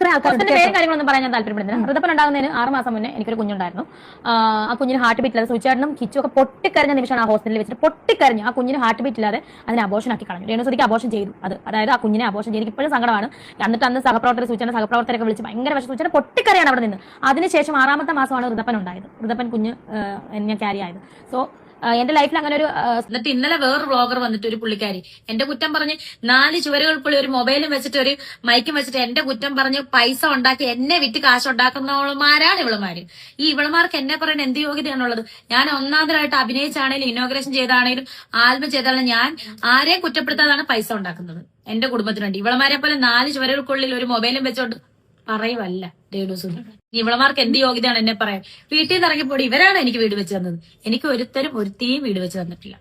പേരും കാര്യങ്ങളൊന്നും പറയാൻ ഞാൻ താല്പര്യപ്പെടുന്നില്ല. ഹൃദപ്പൻ ഉണ്ടാകുന്നതിന് ആറ് മാസം മുന്നേ എനിക്കൊരു കുഞ്ഞുണ്ടായിരുന്നു. ആ, കുഞ്ഞിന് ഹാർട്ട് ബീറ്റ് ഇല്ലാതെ സുചേട്ടനും കിച്ചും ഒക്കെ പൊട്ടിക്കരഞ്ഞ നിമിഷമാണ് ആ ഹോസ്പിറ്റലിൽ വെച്ചിട്ട് പൊട്ടിക്കരഞ്ഞു ആ കുഞ്ഞിന് ഹാർട്ട് ബീറ്റ് ഇല്ലാതെ അതിനെ അബോഷൻ ആക്കി കളഞ്ഞു. രേണുസതിക്ക് അബോഷൻ ചെയ്തു. അത് അതായത് ആ കുഞ്ഞിനെ അബോഷൻ ചെയ്തു. ഇപ്പോഴും സങ്കടമാണ്. എന്നിട്ട് അന്ന് സഹപ്രവർത്തകർ സൂചന സഹപ്രവർത്തകരൊക്കെ വിളിച്ച് ഭയങ്കര വിഷം സൂചന പൊട്ടിക്കരയാണ് അവിടെ നിന്ന്. അതിനുശേഷം ആറാമത്തെ മാസമാണ് ഋതപ്പൻ ഉണ്ടായത്. ഋതപ്പൻ കുഞ്ഞ് എന്നെ ഞാൻ ക്യാരി ആയത്. സോ എന്റെ ലൈഫിൽ അങ്ങനെ ഒരു എന്നിട്ട് ഇന്നലെ വേറൊരു വ്ളോഗർ വന്നിട്ട് ഒരു പുള്ളിക്കാരി എന്റെ കുറ്റം പറഞ്ഞ് നാല് ചുവരുകൾക്കുള്ളിൽ ഒരു മൊബൈലും വെച്ചിട്ട് ഒരു മൈക്കും വെച്ചിട്ട് എന്റെ കുറ്റം പറഞ്ഞ് പൈസ ഉണ്ടാക്കി എന്നെ വിറ്റ് കാശ് ഉണ്ടാക്കുന്നവളുമാരാണ് ഇവളുമാര്. ഈ ഇവളുമാർക്ക് എന്നെ പറയാൻ എന്ത് യോഗ്യതയാണുള്ളത്? ഞാൻ ഒന്നാമതായിട്ട് അഭിനയിച്ചാണേലും ഇനോഗ്രേഷൻ ചെയ്താണേലും ആൽബം ചെയ്താലും ഞാൻ ആരെയും കുറ്റപ്പെടുത്താതാണ് പൈസ ഉണ്ടാക്കുന്നത്. എന്റെ കുടുംബത്തിനുണ്ട് ഇവളുമാരെ പോലെ നാല് ചുവരുകൾക്കുള്ളിൽ ഒരു മൊബൈലും വെച്ചോണ്ട് പറയുവല്ല രേണുസുനി ഇവളമാർക്ക് എന്ത് യോഗ്യതയാണ് എന്നെ പറയാൻ? വീട്ടിൽ നിന്ന് ഇറങ്ങിപ്പോടി ഇവരാണ് എനിക്ക് വീട് വെച്ച് തന്നത്. എനിക്ക് ഒരുത്തരും ഒരുത്തിയും വീട് വെച്ച് തന്നിട്ടില്ല.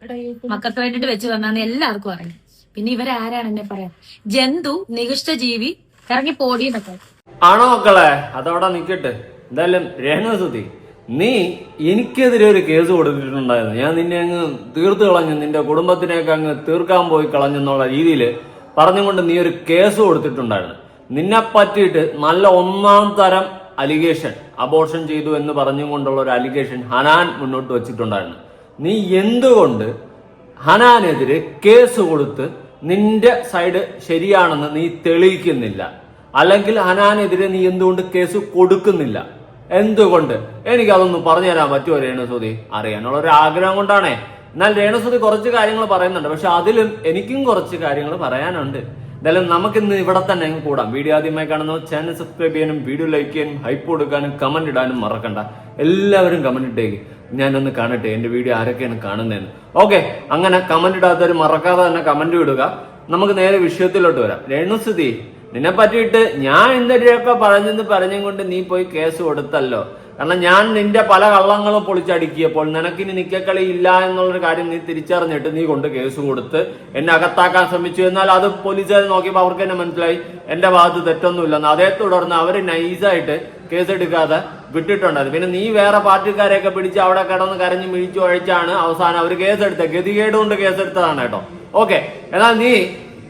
മക്കൾക്ക് വേണ്ടിട്ട് വെച്ച് തന്നാന്ന് എല്ലാവർക്കും അറിയാം. പിന്നെ ഇവരാരാണ് എന്നെ പറയാൻ? ജന്തു നികൃഷ്ട ജീവി ഇറങ്ങി പോടി എന്നൊക്കെ. ആണോ മക്കളെ? അതവിടെ നിക്കട്ടെ. എന്തായാലും രേണുസുതി നീ എനിക്കെതിരെ ഒരു കേസ് കൊടുത്തിട്ടുണ്ടായിരുന്നു. ഞാൻ നിന്നെ അങ്ങ് തീർത്ത് കളഞ്ഞു. നിന്റെ കുടുംബത്തിനെയൊക്കെ അങ്ങ് തീർക്കാൻ പോയി കളഞ്ഞെന്നുള്ള രീതിയിൽ പറഞ്ഞുകൊണ്ട് നീ ഒരു കേസ് കൊടുത്തിട്ടുണ്ടായിരുന്നു. നിന്നെ പറ്റിയിട്ട് നല്ല ഒന്നാം തരം അലിഗേഷൻ അബോർഷൻ ചെയ്തു എന്ന് പറഞ്ഞുകൊണ്ടുള്ള ഒരു അലിഗേഷൻ ഹനാൻ മുന്നോട്ട് വെച്ചിട്ടുണ്ടായിരുന്നു. നീ എന്തുകൊണ്ട് ഹനാനെതിരെ കേസ് കൊടുത്ത് നിന്റെ സൈഡ് ശരിയാണെന്ന് നീ തെളിയിക്കുന്നില്ല? അല്ലെങ്കിൽ ഹനാനെതിരെ നീ എന്തുകൊണ്ട് കേസ് കൊടുക്കുന്നില്ല? എന്തുകൊണ്ട്? അതൊന്ന് പറഞ്ഞു തരാൻ പറ്റുമോ രേണുസുതി? അറിയാനുള്ള ഒരു ആഗ്രഹം കൊണ്ടാണേ. എന്നാൽ രേണുസുതി കുറച്ച് കാര്യങ്ങൾ പറയുന്നുണ്ട്. പക്ഷെ അതിലും എനിക്കും കുറച്ച് കാര്യങ്ങൾ പറയാനുണ്ട്. എന്തായാലും നമുക്കിന്ന് ഇവിടെ തന്നെ കൂടാം. വീഡിയോ ആദ്യമായി കാണുന്ന ചാനൽ സബ്സ്ക്രൈബ് ചെയ്യാനും വീഡിയോ ലൈക്ക് ചെയ്യാനും ഹൈപ്പ് കൊടുക്കാനും കമന്റ് ഇടാനും മറക്കണ്ട. എല്ലാവരും കമന്റ് ഇട്ടേക്ക്. ഞാനൊന്ന് കാണട്ടെ എന്റെ വീഡിയോ ആരൊക്കെയാണ് കാണുന്നതെന്ന്. ഓക്കെ അങ്ങനെ കമന്റ് ഇടാത്തവർ മറക്കാതെ തന്നെ കമന്റ് ഇടുക. നമുക്ക് നേരെ വിഷയത്തിലോട്ട് വരാം. രേണുസുതി നിന്നെ പറ്റിയിട്ട് ഞാൻ എന്തൊക്കെ പറഞ്ഞെന്ന് പറഞ്ഞും കൊണ്ട് നീ പോയി കേസ് കൊടുത്തല്ലോ. കാരണം ഞാൻ നിന്റെ പല കള്ളങ്ങളും പൊളിച്ചടുക്കിയപ്പോൾ നിനക്കിനി നിക്കക്കളി ഇല്ല എന്നുള്ളൊരു കാര്യം നീ തിരിച്ചറിഞ്ഞിട്ട് നീ കൊണ്ട് കേസ് കൊടുത്ത് എന്നെ അകത്താക്കാൻ ശ്രമിച്ചു. എന്നാൽ അത് പോലീസുകാർ നോക്കിയപ്പോൾ അവർക്ക് തന്നെ മനസ്സിലായി എന്റെ ഭാഗത്ത് തെറ്റൊന്നുമില്ലെന്ന്. അതേ തുടർന്ന് അവർ നൈസായിട്ട് കേസെടുക്കാതെ വിട്ടിട്ടുണ്ടായിരുന്നു പിന്നെ നീ വേറെ പാർട്ടിക്കാരെയൊക്കെ പിടിച്ച് അവിടെ കിടന്ന് കരഞ്ഞ് മിഴിച്ചു അഴിച്ചാണ് അവസാനം അവർ കേസെടുത്തത്. ഗതികേട് കൊണ്ട് കേസെടുത്തതാണ് കേട്ടോ. ഓക്കെ. എന്നാൽ നീ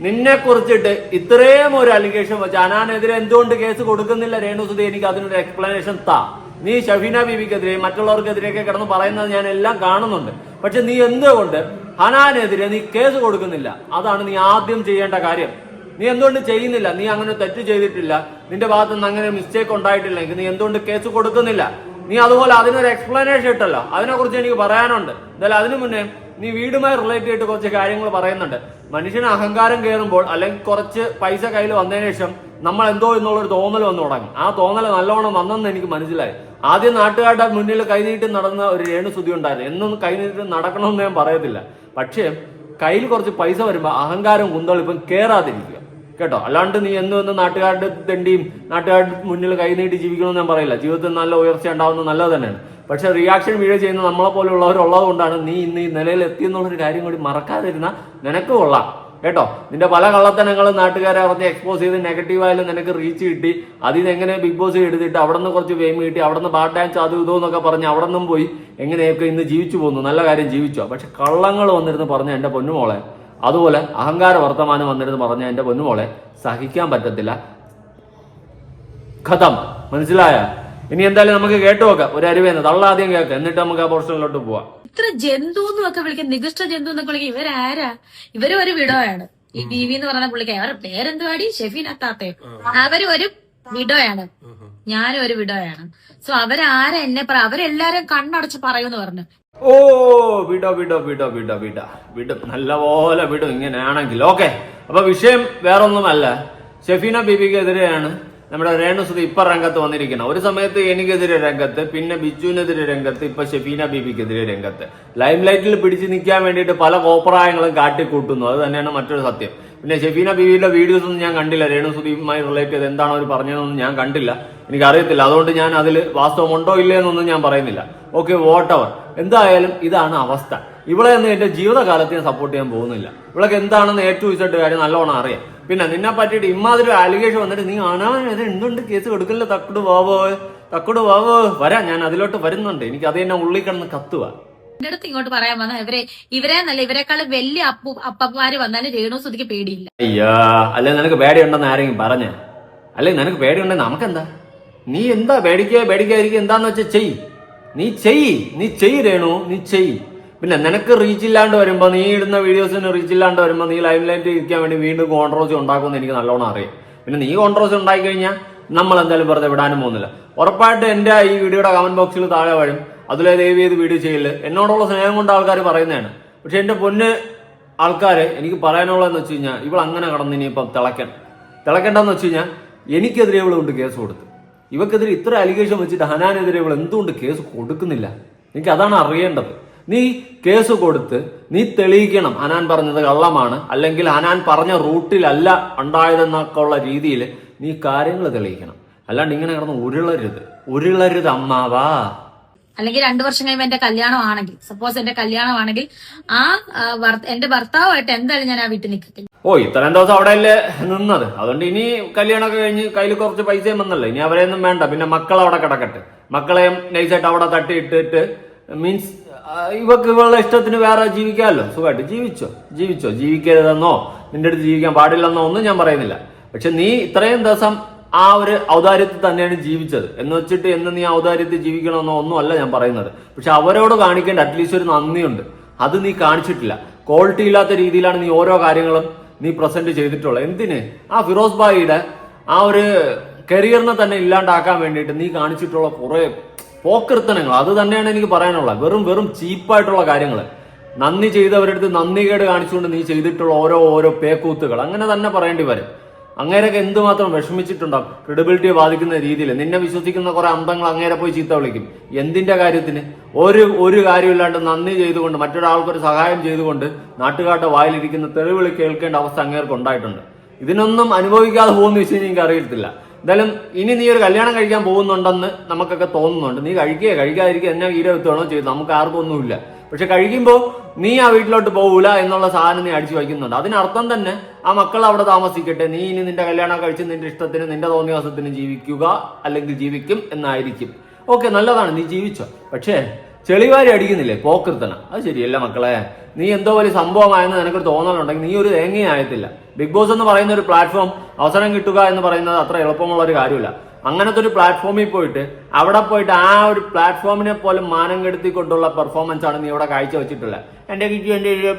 നിന്നെ കുറിച്ചിട്ട് ഇത്രയും ഒരു അലിഗേഷൻ വെച്ച് അനാനെതിരെ എന്തുകൊണ്ട് കേസ് കൊടുക്കുന്നില്ല രേണുസുതി എനിക്ക് അതിനൊരു എക്സ്പ്ലനേഷൻ താ. നീ ഷഫീന ബീബിക്കെതിരെ മറ്റുള്ളവർക്കെതിരെയൊക്കെ കിടന്ന് പറയുന്നത് ഞാൻ എല്ലാം കാണുന്നുണ്ട്. പക്ഷെ നീ എന്തുകൊണ്ട് ഹനാനെതിരെ നീ കേസ് കൊടുക്കുന്നില്ല? അതാണ് നീ ആദ്യം ചെയ്യേണ്ട കാര്യം. നീ എന്തുകൊണ്ട് ചെയ്യുന്നില്ല? നീ അങ്ങനെ തെറ്റ് ചെയ്തിട്ടില്ല. നിന്റെ ഭാഗത്തു നിന്ന് അങ്ങനെ മിസ്റ്റേക്ക് ഉണ്ടായിട്ടില്ലെങ്കിൽ നീ എന്തുകൊണ്ട് കേസ് കൊടുക്കുന്നില്ല? നീ അതുപോലെ അതിനൊരു എക്സ്പ്ലനേഷൻ ഇട്ടല്ലോ. അതിനെ കുറിച്ച് എനിക്ക് പറയാനുണ്ട്. എന്തായാലും അതിനു മുന്നേ നീ വീടുമായി റിലേറ്റ് ചെയ്തിട്ട് കുറച്ച് കാര്യങ്ങൾ പറയുന്നുണ്ട്. മനുഷ്യന് അഹങ്കാരം കയറുമ്പോൾ അല്ലെങ്കിൽ കുറച്ച് പൈസ കയ്യിൽ വന്നതിന് ശേഷം നമ്മൾ എന്തോ എന്നുള്ളൊരു തോന്നൽ വന്നു തുടങ്ങി. ആ തോന്നൽ നല്ലോണം വന്നെന്ന് എനിക്ക് മനസ്സിലായി. ആദ്യം നാട്ടുകാരുടെ മുന്നിൽ കൈനീട്ടി നടന്ന ഒരു രേണുസുതി ഉണ്ടായിരുന്നു. എന്നും കൈനീട്ടി നടക്കണമെന്ന് ഞാൻ പറയത്തില്ല. പക്ഷേ കയ്യിൽ കുറച്ച് പൈസ വരുമ്പോൾ അഹങ്കാരം കുന്തളിപ്പം കയറാതിരിക്കുക കേട്ടോ? അല്ലാണ്ട് നീ എന്നും എന്ന് നാട്ടുകാരുടെ തെണ്ടിയും നാട്ടുകാരുടെ മുന്നിൽ കൈനീട്ടി ജീവിക്കണമെന്ന് ഞാൻ പറയില്ല. ജീവിതത്തിൽ നല്ല ഉയർച്ച ഉണ്ടാവുന്നത് നല്ലത് തന്നെയാണ്. പക്ഷെ റിയാക്ഷൻ വീഴ ചെയ്യുന്ന നമ്മളെ പോലെയുള്ളവരുള്ളത് കൊണ്ടാണ് നീ ഇന്ന് ഈ നിലയിൽ എത്തിയെന്നുള്ളൊരു കാര്യം കൂടി മറക്കാതിരുന്ന നിനക്ക് കൊള്ളാം. കേട്ടോ? നിന്റെ പല കള്ളത്തനങ്ങളും നാട്ടുകാരെ അറിഞ്ഞ് എക്സ്പോസ് ചെയ്ത് നെഗറ്റീവായാലും നിനക്ക് റീച്ച് കിട്ടി. അതിൽ നിന്ന് എങ്ങനെ ബിഗ് ബോസ് എടുത്തിട്ട് അവിടെ നിന്ന് കുറച്ച് ഫെയിം കിട്ടി അവിടെ നിന്ന് ബാഡ് ഡാൻസ് അത് ഇതോ എന്നൊക്കെ പറഞ്ഞ് അവിടെ നിന്നും പോയി. എങ്ങനെയൊക്കെ ഇന്ന് ജീവിച്ചു പോകുന്നു? നല്ല കാര്യം ജീവിച്ചോ? പക്ഷെ കള്ളങ്ങൾ വന്നിരുന്ന് പറഞ്ഞ എന്റെ പൊന്നുമോളെ അതുപോലെ അഹങ്കാര വർത്തമാനം വന്നിരുന്ന് പറഞ്ഞ എന്റെ പൊന്നുമോളെ സഹിക്കാൻ പറ്റത്തില്ല. കഥം മനസ്സിലായ? ഇനി എന്തായാലും നമുക്ക് കേട്ടു നോക്കാം. ഒരു അരുവേന്ന്. തള്ളാദ്യം കേൾക്കാം എന്നിട്ട് നമുക്ക് ആ പോർഷനിലോട്ട് പോവാം. ഇത്ര ജന്തു എന്നൊക്കെ വിളിക്കാൻ നികൃഷ്ട ജന്തു എന്നൊക്കെ വിളിക്കാൻ ഇവരാരാ? ഇവർ ഒരു വിടോയാണ് ഈ ബി വി എന്ന് പറയുന്ന പുള്ളിക്ക് അവരുടെ പേരെന്തുവാടി? ഷെഫീൻ അത്താത്തെ. അവർ ഒരു വിടോയാണ് ഞാനും ഒരു വിടോയാണ് സോ അവരാരാ എന്നെ പറ അവരെല്ലാരും കണ്ണടച്ച് പറയൂന്ന് പറഞ്ഞു. ഓ വിടോ വിടോ വിടോ വിടോ വിട. വിടും നല്ലപോലെ വിടും ഇങ്ങനെയാണെങ്കിൽ. ഓക്കെ. അപ്പൊ വിഷയം വേറൊന്നുമല്ല. ഷെഫീന ബീബിക്കെതിരെയാണ്. നമ്മുടെ രേണുസുതി ഇപ്പൊ രംഗത്ത് വന്നിരിക്കുന്നത് ഒരു സമയത്ത് എനിക്കെതിരെ രംഗത്ത് പിന്നെ ബിജുവിനെതിരെ രംഗത്ത് ഇപ്പൊ ഷെഫീന ബീബിക്കെതിരെ രംഗത്ത്. ലൈം ലൈറ്റിൽ പിടിച്ചു നിൽക്കാൻ വേണ്ടിയിട്ട് പല കോപ്രായങ്ങളും കാട്ടിക്കൂട്ടുന്നു. അത് തന്നെയാണ് മറ്റൊരു സത്യം. പിന്നെ ഷെഫീന ബീവിയുടെ വീഡിയോസ് ഒന്നും ഞാൻ കണ്ടില്ല. രേണുസുതിയുമായി റിലേറ്റ് ചെയ്ത് എന്താണ് അവർ പറഞ്ഞതെന്നൊന്നും ഞാൻ കണ്ടില്ല. എനിക്ക് അറിയത്തില്ല അതുകൊണ്ട് ഞാൻ അതിൽ വാസ്തവമുണ്ടോ ഇല്ലേ എന്നൊന്നും ഞാൻ പറയുന്നില്ല. ഓക്കെ വോട്ട് അവർ എന്തായാലും ഇതാണ് അവസ്ഥ. ഇവിടെ ഒന്നും എന്റെ ജീവിതകാലത്ത് ഞാൻ സപ്പോർട്ട് ചെയ്യാൻ പോകുന്നില്ല. ഇവളൊക്കെ എന്താണെന്ന് ഏറ്റവും ഇഷ്ടമായിട്ട് കാര്യം നല്ലോണം അറിയാം. പിന്നെ നിന്നെ പറ്റിയിട്ട് ഇമാതിരി അലിഗേഷൻ വന്നിട്ട് നീ അനാമത് എന്തുണ്ട് കേസ് കൊടുക്കില്ല? തക്കുട് വാവോ തക്കുട് വാവോ. വരാ ഞാൻ അതിലോട്ട് വരുന്നുണ്ട്. എനിക്ക് അത് തന്നെ ഉള്ളിൽ കിടന്ന് കത്തുക എന്റെ അടുത്ത് ഇങ്ങോട്ട് പറയാൻ വന്ന ഇവരെ ഇവരെ നല്ല ഇവരെക്കാൾ വലിയ അപ്പു അപ്പന്മാര് വന്നാലും രേണു സുതിക്ക് പേടിയില്ല. അയ്യാ അല്ലെ നിനക്ക് പേടിയുണ്ടെന്ന് ആരെങ്കിലും പറഞ്ഞ? അല്ലെ നിനക്ക് പേടിയുണ്ടെങ്കിൽ നമുക്കെന്താ? നീ എന്താ പേടിക്കുക പേടിക്കാതിരിക്കുക എന്താന്ന് വെച്ചാൽ ചെയ്. നീ ചെയ് നീ ചെയ് രേണു നീ ചെയ്. പിന്നെ നിനക്ക് റീച്ച് ഇല്ലാണ്ട് വരുമ്പോ നീ ഇടുന്ന വീഡിയോസിന് റീച്ച് ഇല്ലാണ്ട് വരുമ്പോ നീ ലൈവ് ലൈറ്റ് ഇരിക്കാൻ വേണ്ടി വീണ്ടും കോൺട്രോസി ഉണ്ടാക്കുമെന്ന് എനിക്ക് നല്ലോണം അറിയാം. പിന്നെ നീ കോൺട്രോസി ഉണ്ടാക്കി കഴിഞ്ഞാൽ നമ്മൾ എന്തായാലും വെറുതെ വിടാനും പോകുന്നില്ല. ഉറപ്പായിട്ട് എന്റെ ഈ വീഡിയോയുടെ കമന്റ് ബോക്സിൽ താഴെ വരും. അതിലെ ദയവ് ചെയ്ത് വീഡിയോ ചെയ്യില്ല എന്നോടുള്ള സ്നേഹം കൊണ്ട് ആൾക്കാർ പറയുന്നതാണ്. പക്ഷെ എന്റെ പൊന്ന് ആൾക്കാർ എനിക്ക് പറയാനുള്ളതെന്ന് വെച്ച് കഴിഞ്ഞാൽ ഇവൾ അങ്ങനെ കടന്ന് ഇനിയിപ്പം തിളക്കണം തിളക്കേണ്ടെന്ന് വെച്ച് കഴിഞ്ഞാൽ എനിക്കെതിരെ ഇവൾ കൊണ്ട് കേസ് കൊടുത്ത്. ഇവക്കെതിരെ ഇത്ര അലിഗേഷൻ വെച്ചിട്ട് ഹനാനെതിരെ ഇവൾ എന്തുകൊണ്ട് കേസ് കൊടുക്കുന്നില്ല? എനിക്ക് അതാണ് അറിയേണ്ടത്. നീ കേസ് കൊടുത്ത് നീ തെളിയിക്കണം. ഹനാൻ പറഞ്ഞത് കള്ളമാണ്. അല്ലെങ്കിൽ ഹനാൻ പറഞ്ഞ റൂട്ടിലല്ല ഉണ്ടായതെന്നൊക്കെ ഉള്ള രീതിയിൽ നീ കാര്യങ്ങൾ തെളിയിക്കണം. അല്ലാണ്ട് ഇങ്ങനെ കിടന്ന് ഉരുളരുത്. ഉരുളരുത് അമ്മാവാ. അല്ലെങ്കിൽ രണ്ടു വർഷം കഴിയുമ്പോൾ എന്റെ കല്യാണം ആണെങ്കിൽ സപ്പോസ് എന്റെ കല്യാണം ആണെങ്കിൽ ആ ആ, എന്റെ ഭർത്താവുമായിട്ട് എന്തായാലും ഞാൻ ആ വീട്ടിൽ നിൽക്കത്തില്ല ഓ ഇത്രയും ദിവസം അവിടെ അല്ലേ നിന്നത്. അതുകൊണ്ട് ഇനി കല്യാണമൊക്കെ കഴിഞ്ഞ് കയ്യിൽ കുറച്ച് പൈസയും വന്നല്ലോ. ഇനി അവരെയൊന്നും വേണ്ട. പിന്നെ മക്കൾ അവിടെ കിടക്കട്ടെ. മക്കളെയും നൈസായിട്ട് അവിടെ തട്ടിയിട്ടിട്ട് മീൻസ് ഇവക്ക് ഇവളുടെ ഇഷ്ടത്തിന് വേറെ ജീവിക്കാമല്ലോ? സുഖമായിട്ട്. ജീവിച്ചോ? ജീവിച്ചോ? ജീവിക്കരുതെന്നോ? നിന്റെ അടുത്ത് ജീവിക്കാൻ പാടില്ലെന്നോ ഒന്നും ഞാൻ പറയുന്നില്ല. പക്ഷെ നീ ഇത്രയും ദിവസം ആ ഒരു ഔദാര്യത്തിൽ തന്നെയാണ് ജീവിച്ചത്. എന്ന് വെച്ചിട്ട് എന്ന് നീ ഔദാര്യത്തിൽ ജീവിക്കണമെന്നോ ഒന്നും അല്ല ഞാൻ പറയുന്നത്. പക്ഷെ അവരോട് കാണിക്കേണ്ട അറ്റ്ലീസ്റ്റ് ഒരു നന്ദിയുണ്ട്. അത് നീ കാണിച്ചിട്ടില്ല. ക്വാളിറ്റി ഇല്ലാത്ത രീതിയിലാണ് നീ ഓരോ കാര്യങ്ങളും നീ പ്രസന്റ് ചെയ്തിട്ടുള്ളത്. എന്തിന്? ആ ഫിറോസ് ബായിയുടെ ആ ഒരു കരിയറിനെ തന്നെ ഇല്ലാണ്ടാക്കാൻ വേണ്ടിയിട്ട് നീ കാണിച്ചിട്ടുള്ള കുറെ പോക്കൃത്തനങ്ങൾ. അത് തന്നെയാണ് എനിക്ക് പറയാനുള്ളത്. വെറും വെറും ചീപ്പായിട്ടുള്ള കാര്യങ്ങൾ നന്ദി ചെയ്തവരടുത്ത് നന്ദി കേട് കാണിച്ചുകൊണ്ട് നീ ചെയ്തിട്ടുള്ള ഓരോ ഓരോ പേക്കൂത്തുകൾ. അങ്ങനെ തന്നെ പറയേണ്ടി വരും. അങ്ങേരൊക്കെ എന്തുമാത്രം വിഷമിച്ചിട്ടുണ്ടാവും? ക്രെഡിബിലിറ്റിയെ ബാധിക്കുന്ന രീതിയിൽ. നിന്നെ വിശ്വസിക്കുന്ന കുറെ അന്തങ്ങൾ അങ്ങേരെ പോയി ചീത്ത വിളിക്കും. എന്തിന്റെ കാര്യത്തിന്? ഒരു ഒരു കാര്യമില്ലാണ്ട് നന്ദി ചെയ്തുകൊണ്ട് മറ്റൊരാൾക്കൊരു സഹായം ചെയ്തുകൊണ്ട് നാട്ടുകാരുടെ വായിലിരിക്കുന്ന തെളിവിളി കേൾക്കേണ്ട അവസ്ഥ അങ്ങേർക്ക് ഉണ്ടായിട്ടുണ്ട്. ഇതിനൊന്നും അനുഭവിക്കാതെ പോകുന്ന വിഷയം എനിക്ക് അറിയത്തില്ല. എന്തായാലും ഇനി നീ ഒരു കല്യാണം കഴിക്കാൻ പോകുന്നുണ്ടെന്ന് നമുക്കൊക്കെ തോന്നുന്നുണ്ട്. നീ കഴിക്കുക കഴിക്കാതിരിക്കുക എന്നെ ഈര വിത്തണോ ചെയ്തു. നമുക്ക് ആർക്കും ഒന്നുമില്ല. പക്ഷെ കഴിക്കുമ്പോൾ നീ ആ വീട്ടിലോട്ട് പോകൂല എന്നുള്ള സാധനം നീ അടിച്ചു വയ്ക്കുന്നുണ്ട്. അതിനർത്ഥം തന്നെ ആ മക്കൾ അവിടെ താമസിക്കട്ടെ. നീ ഇനി നിന്റെ കല്യാണം കഴിച്ച് നിന്റെ ഇഷ്ടത്തിന് നിന്റെ തോന്നിയാസത്തിന് ജീവിക്കുക അല്ലെങ്കിൽ ജീവിക്കും എന്നായിരിക്കും. ഓക്കെ നല്ലതാണ്. നീ ജീവിച്ചോ. പക്ഷേ ചെളിവാരി അടിക്കുന്നില്ലേ? പോക്കൃത്തന. അത് ശരിയല്ല മക്കളെ. നീ എന്തോ വലിയ സംഭവമായെന്ന് നിനക്കൊരു തോന്നലുണ്ടെങ്കിൽ നീ ഒരു തേങ്ങയായത്തില്ല. ബിഗ് ബോസ് എന്ന് പറയുന്ന ഒരു പ്ലാറ്റ്ഫോം അവസരം കിട്ടുക എന്ന് പറയുന്നത് അത്ര എളുപ്പമുള്ള ഒരു കാര്യമില്ല. അങ്ങനത്തെ ഒരു പ്ലാറ്റ്ഫോമിൽ പോയിട്ട് അവിടെ പോയിട്ട് ആ ഒരു പ്ലാറ്റ്ഫോമിനെ പോലും മാനം കെടുത്തിക്കൊണ്ടുള്ള പെർഫോമൻസ് ആണ് നീ ഇവിടെ കാഴ്ചവെച്ചിട്ടുള്ളത്. എന്റെ കിച്ചു എന്റെ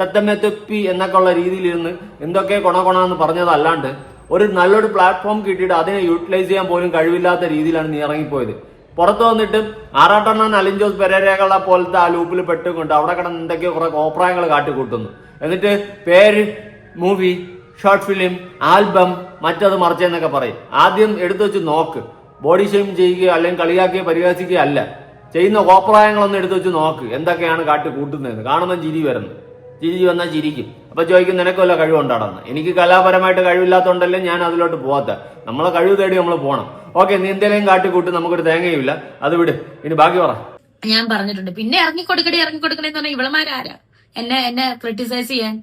തത്തമ്മ തൊപ്പി എന്നൊക്കെ ഉള്ള രീതിയിലിരുന്ന് എന്തൊക്കെ കൊണ എന്ന് പറഞ്ഞതല്ലാണ്ട് ഒരു നല്ലൊരു പ്ലാറ്റ്ഫോം കിട്ടിയിട്ട് അതിനെ യൂട്ടിലൈസ് ചെയ്യാൻ പോലും കഴിവില്ലാത്ത രീതിയിലാണ് നീ ഇറങ്ങിപ്പോയത്. പുറത്ത് വന്നിട്ട് ആറാട്ടെണ്ണൻ അലിഞ്ചോസ് പെരേരകളെ പോലത്തെ ആ ലൂപ്പിൽ പെട്ടുകൊണ്ട് അവിടെ കിടന്ന് എന്തൊക്കെയോ കുറെ കോപ്രായങ്ങൾ കാട്ടിക്കൂട്ടുന്നു. എന്നിട്ട് പേര് മൂവി ഷോർട്ട് ഫിലിം ആൽബം മറ്റത് മറിച്ചെന്നൊക്കെ പറയും. ആദ്യം എടുത്തു വെച്ച് നോക്ക്. ബോഡി ഷെയിം ചെയ്യുകയോ അല്ലെങ്കിൽ കളിയാക്കുകയോ പരിഹസിക്കുകയോ അല്ല. ചെയ്യുന്ന കോപ്രായങ്ങളൊന്നും എടുത്തു വെച്ച് നോക്ക്. എന്തൊക്കെയാണ് കാട്ടി കൂട്ടുന്നതെന്ന് കാണുമ്പോൾ ചിരി വരുന്നു. ചിരി വന്നാൽ ചിരിക്കും. അപ്പൊ ചോദിക്കും നിനക്ക് വല്ല കഴിവുണ്ടാടെന്ന് എനിക്ക് കലാപരമായിട്ട് കഴിവില്ലാത്തതുകൊണ്ടല്ലേ ഞാൻ അതിലോട്ട് പോകാത്ത നമ്മളെ കഴിവ് തേടി നമ്മൾ പോകണം ഓക്കെ നീ എന്തെങ്കിലും കാട്ടിക്കൂട്ട് നമുക്കൊരു തേങ്ങയുമില്ല. അത് വിട്. ഇനി ബാക്കി പറ. ഞാൻ പറഞ്ഞിട്ടുണ്ട്. പിന്നെ ഇറങ്ങിക്കൊടുക്കണേ ഇറങ്ങിക്കൊടുക്കണേ എന്ന് പറഞ്ഞാൽ ഇവളമാരാരാ എന്നെ എന്നെ ക്രിട്ടിസൈസ് ചെയ്യാൻ.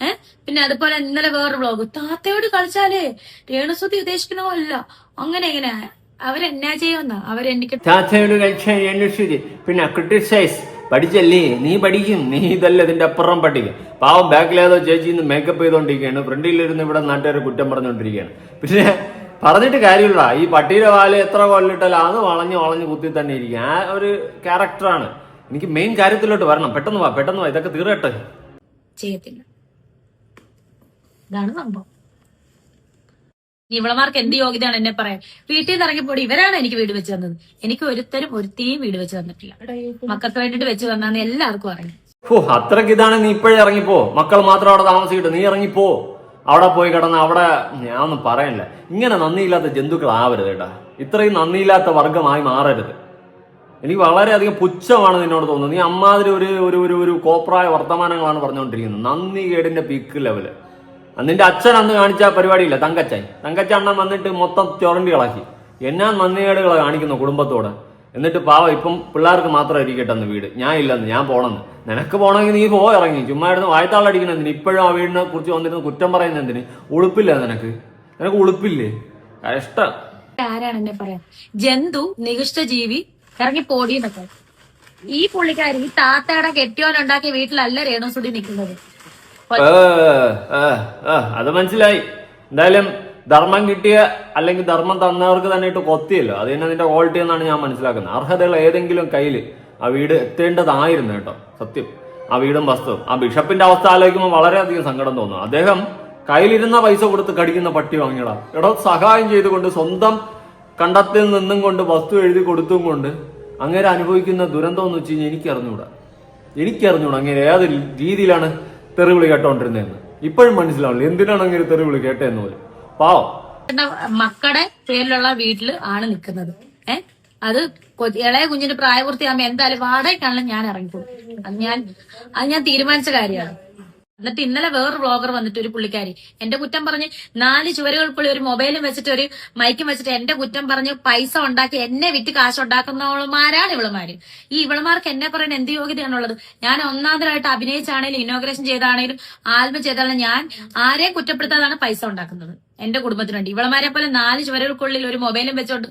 ഏഹ് പിന്നെ അതുപോലെ ഇന്നലെ വേറൊരു വ്ളോഗ് താത്തയോട് കളിച്ചാലേ രേണുസുതി ഉദ്ദേശിക്കുന്ന പോലല്ല അങ്ങനെ എങ്ങനെ അവരെന്നാ ചെയ്യുന്ന? അവരെനിക്ക് താത്തയോട് കളിച്ചാൽ പിന്നെ ക്രിട്ടിസൈസ് പഠിച്ചല്ലേ? നീ പഠിക്കും. നീ ഇതല്ല ഇതിന്റെ അപ്പുറം പഠിക്കും പാവം ബാക്കിലേതോ ചേച്ചി ഇന്ന് മേക്കപ്പ് ചെയ്തോണ്ടിരിക്കുകയാണ്. ഫ്രണ്ടിലിരുന്ന് ഇവിടെ നാട്ടുകാരെ കുറ്റം പറഞ്ഞുകൊണ്ടിരിക്കുകയാണ് പിന്നെ പറഞ്ഞിട്ട് കാര്യമില്ല ഈ പട്ടിയുടെ വാൽ എത്ര കൊല്ലിട്ടാലും അത് വളഞ്ഞ് വളഞ്ഞ് കുത്തി തന്നെ ഇരിക്കും. ആ ഒരു ക്യാരക്ടറാണ് എനിക്ക് മെയിൻ കാര്യത്തിലോട്ട് വരണം. പെട്ടെന്ന് വാ പെട്ടെന്ന് വാ. ഇതൊക്കെ തീരട്ടെ ചെയ്യത്തില്ല. ഇതാണ് സംഭവം. ഇവളമാർക്ക് എന്ത് യോഗ്യതയാണ് എന്നെ പറയാൻ? വീട്ടിൽ നിന്ന് ഇറങ്ങിപ്പോടി ഇവരാണ് എനിക്ക് വീട് വെച്ച് തന്നത്. എനിക്ക് ഒരുത്തരും ഒരുത്തിയും വീട് വെച്ച് തന്നിട്ടില്ല. മക്കൾക്ക് വേണ്ടിട്ട് വെച്ച് തന്നാന്ന് എല്ലാവർക്കും അറിയാം. ഓ അത്രയ്ക്ക് ഇതാണ് നീ ഇപ്പോഴേ ഇറങ്ങിപ്പോ. മക്കൾ മാത്രം അവിടെ താമസിക്കട്ടെ നീ ഇറങ്ങിപ്പോ. അവിടെ പോയി കിടന്ന അവിടെ ഞാൻ ഒന്നും പറയണില്ല. ഇങ്ങനെ നന്ദിയില്ലാത്ത ജന്തുക്കൾ ആവരുത് കേട്ടാ. ഇത്രയും നന്ദിയില്ലാത്ത വർഗമായി മാറരുത്. എനിക്ക് വളരെയധികം പുച്ഛമാണ് നിന്നോട് തോന്നുന്നത്. നീ അമ്മാതിരി ഒരു ഒരു ഒരു ഒരു കോപ്രായ വർത്തമാനങ്ങളാണ് പറഞ്ഞുകൊണ്ടിരിക്കുന്നത്. നന്ദി കേടിന്റെ പീക്ക് ലെവൽ നിന്റെ അച്ഛൻ അന്ന് കാണിച്ച പരിപാടിയില്ല തങ്കച്ചൻ. തങ്കച്ച അണ്ണൻ വന്നിട്ട് മൊത്തം ചുരണ്ടി കളാക്കി. എന്നാ നന്ദികേടുകളെ കാണിക്കുന്നു കുടുംബത്തോടെ. എന്നിട്ട് പാവ ഇപ്പം പിള്ളേർക്ക് മാത്രം ഇരിക്കട്ടെ എന്ന് വീട്. ഞാൻ ഇല്ലെന്ന് ഞാൻ പോണെന്ന്. നിനക്ക് പോണെങ്കിൽ നീ പോ ഇറങ്ങി. ചുമ്മാ ഇരുന്ന് വായത്താളടിക്കണെന്തിന് ഇപ്പോഴും ആ വീടിനെ കുറിച്ച് വന്നിരുന്ന് കുറ്റം പറയുന്ന എന്തിന്? ഉളുപ്പില്ല നിനക്ക്? നിനക്ക് ഉളുപ്പില്ലേ? കഷ്ടം ആരാണ് എന്നെ പറയാ? ജന്തു നികൃഷ്ട ജീവി ഇറങ്ങി പോടിയെന്നൊക്കെ ഈ പുള്ളിക്കാരി ഈ താത്തയുടെ കെട്ടിയോനുണ്ടാക്കിയ വീട്ടിലല്ല രേണുസുടി നിൽക്കുന്നത്. അത് മനസ്സിലായി. എന്തായാലും ധർമ്മം കിട്ടിയ അല്ലെങ്കിൽ ധർമ്മം തന്നവർക്ക് തന്നെ ഇട്ട് കൊത്തിയല്ലോ. അത് തന്നെ അതിന്റെ ക്വാളിറ്റി എന്നാണ് ഞാൻ മനസ്സിലാക്കുന്നത്. അർഹതകൾ ഏതെങ്കിലും കയ്യിൽ ആ വീട് എത്തേണ്ടതായിരുന്നു കേട്ടോ സത്യം. ആ വീടും വസ്തുവും. ആ ബിഷപ്പിന്റെ അവസ്ഥ ആലോചിക്കുമ്പോൾ വളരെയധികം സങ്കടം തോന്നുന്നു അദ്ദേഹം കയ്യിലിരുന്ന പൈസ കൊടുത്ത് കടിക്കുന്ന പട്ടി വാങ്ങിയടാ എടോ സഹായം ചെയ്തുകൊണ്ട് സ്വന്തം കണ്ടത്തിൽ നിന്നും കൊണ്ട് വസ്തു എഴുതി കൊടുത്തും കൊണ്ട് അങ്ങനെ അനുഭവിക്കുന്ന ദുരന്തം എന്ന് വെച്ച് കഴിഞ്ഞാൽ എനിക്കറിഞ്ഞൂടാ. എനിക്കറിഞ്ഞൂടാ അങ്ങനെ ഏത് രീതിയിലാണ് തെറിവിളി കേട്ടോണ്ടിരുന്നതെന്ന് ഇപ്പോഴും മനസ്സിലാവില്ല എന്തിനാണ് അങ്ങനെ തെറിവിളി കേട്ടതെന്ന് പോലും? പാവം. മക്കളുടെ പേരിലുള്ള വീട്ടിൽ ആണ് നിൽക്കുന്നത്. ഏഹ് അത് ഇളയ കുഞ്ഞിന്റെ പ്രായപൂർത്തിയാകുമ്പോ എന്തായാലും വാടകയ്ക്കാണല്ലോ ഞാൻ ഇറങ്ങിക്കോളും അത് ഞാൻ അത് ഞാൻ തീരുമാനിച്ച കാര്യമാണ്. എന്നിട്ട് ഇന്നലെ വേറൊരു വ്ളോഗർ വന്നിട്ട് ഒരു പുള്ളിക്കാരി എന്റെ കുറ്റം പറഞ്ഞ് നാല് ചുവരുകൾക്കുള്ളിൽ ഒരു മൊബൈലും വെച്ചിട്ട് ഒരു മൈക്കും വെച്ചിട്ട് എന്റെ കുറ്റം പറഞ്ഞ് പൈസ ഉണ്ടാക്കി എന്നെ വിറ്റ് കാശ് ഉണ്ടാക്കുന്നവളുമാരാണ് ഇവളുമാര്. ഈ ഇവളുമാർക്ക് എന്നെ പറയുന്ന എന്ത് യോഗ്യതയാണുള്ളത്? ഞാൻ ഒന്നാമതായിട്ട് അഭിനയിച്ചാണെങ്കിലും ഇനോഗ്രേഷൻ ചെയ്താണെങ്കിലും ആൽബം ചെയ്താണെങ്കിലും ഞാൻ ആരെയും കുറ്റപ്പെടുത്താതാണ് പൈസ ഉണ്ടാക്കുന്നത്. എന്റെ കുടുംബത്തിനുണ്ട് ഇവളുമാരെ പോലെ നാല് ചുവരുകൾക്കുള്ളിൽ ഒരു മൊബൈലും വെച്ചോണ്ട്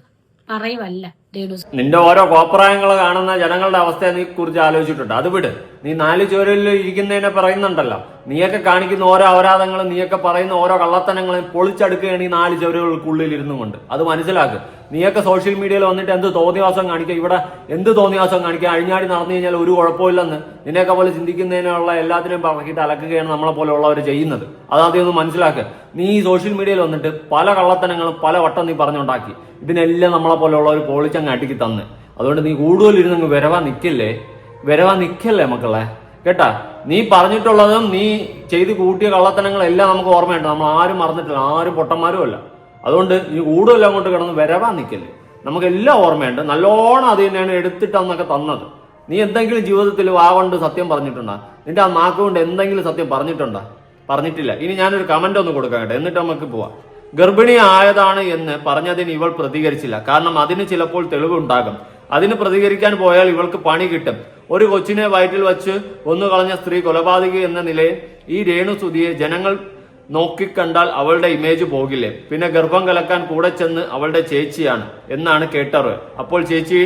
പറയുവല്ല. നിന്റെ ഓരോ കോപ്രായങ്ങൾ കാണുന്ന ജനങ്ങളുടെ അവസ്ഥയെ നീ കുറിച്ച് ആലോചിച്ചിട്ടുണ്ട്. അത് വിട്. നീ നാല് ചുവരിൽ ഇരിക്കുന്നതിനെ പറയുന്നുണ്ടല്ലോ. നീയൊക്കെ കാണിക്കുന്ന ഓരോ അപരാധങ്ങളും നീയൊക്കെ പറയുന്ന ഓരോ കള്ളത്തനങ്ങളും പൊളിച്ചെടുക്കുകയാണ് ഈ നാല് ചുവരുകൾക്കുള്ളിൽ ഇരുന്നു കൊണ്ട്. അത് മനസ്സിലാക്കുക നീയൊക്കെ സോഷ്യൽ മീഡിയയിൽ വന്നിട്ട് എന്ത് തോന്നിവാസം കാണിക്കുക? ഇവിടെ എന്ത് തോന്നിവാസം കാണിക്കുക? അഴിഞ്ഞാടി നടന്നു കഴിഞ്ഞാൽ ഒരു കുഴപ്പമില്ലെന്ന് നിന്നെയൊക്കെ പോലെ ചിന്തിക്കുന്നതിനുള്ള എല്ലാത്തിനും പറക്കിയിട്ട് അലക്കുകയാണ് നമ്മളെ പോലെയുള്ളവർ ചെയ്യുന്നത്. അതാദ്യം ഒന്ന് മനസ്സിലാക്കുക നീ ഈ സോഷ്യൽ മീഡിയയിൽ വന്നിട്ട് പല കള്ളത്തനങ്ങളും പല വട്ടം നീ പറഞ്ഞുണ്ടാക്കി. ഇതിനെല്ലാം നമ്മളെ പോലെയുള്ളവർ പോളിച്ചങ്ങ് അടിക്കി തന്ന്. അതുകൊണ്ട് നീ കൂടുതൽ ഇരുന്നങ്ങ് വരവാ നിൽക്കില്ലേ വരവാ നിൽക്കല്ലേ മക്കളെ? കേട്ടാ? നീ പറഞ്ഞിട്ടുള്ളതും നീ ചെയ്ത് കൂട്ടിയ കള്ളത്തനങ്ങളെല്ലാം നമുക്ക് ഓർമ്മയുണ്ട്. നമ്മൾ ആരും മറന്നിട്ടില്ല. ആരും പൊട്ടന്മാരും അല്ല. അതുകൊണ്ട് നീ കൂടുതൽ അങ്ങോട്ട് കിടന്ന് വരവാ നിൽക്കല്ലേ നമുക്കെല്ലാം ഓർമ്മയുണ്ട്. നല്ലോണം അത് തന്നെയാണ് എടുത്തിട്ടെന്നൊക്കെ തന്നത്. നീ എന്തെങ്കിലും ജീവിതത്തിൽ വാ കൊണ്ട് സത്യം പറഞ്ഞിട്ടുണ്ടോ? നിന്റെ ആ നാക്കുകൊണ്ട് എന്തെങ്കിലും സത്യം പറഞ്ഞിട്ടുണ്ടോ? പറഞ്ഞിട്ടില്ല. ഇനി ഞാനൊരു കമന്റ് ഒന്ന് കൊടുക്കാം കേട്ടോ. എന്നിട്ട് നമുക്ക് പോവാം. ഗർഭിണി ആയതാണ് എന്ന് പറഞ്ഞതിന് ഇവൾ പ്രതികരിച്ചില്ല. കാരണം അതിന് ചിലപ്പോൾ തെളിവുണ്ടാകും. അതിന് പ്രതികരിക്കാൻ പോയാൽ ഇവൾക്ക് പണി കിട്ടും. ഒരു കൊച്ചിനെ വയറ്റിൽ വച്ച് ഒന്നു കളഞ്ഞ സ്ത്രീ കൊലപാതകി എന്ന നിലയിൽ ഈ രേണുസുതിയെ ജനങ്ങൾ നോക്കിക്കണ്ടാൽ അവളുടെ ഇമേജ് പോകില്ലേ? പിന്നെ ഗർഭം കലക്കാൻ കൂടെ ചെന്ന് അവളുടെ ചേച്ചിയാണ് എന്നാണ് കേട്ടറിവ്. അപ്പോൾ ചേച്ചി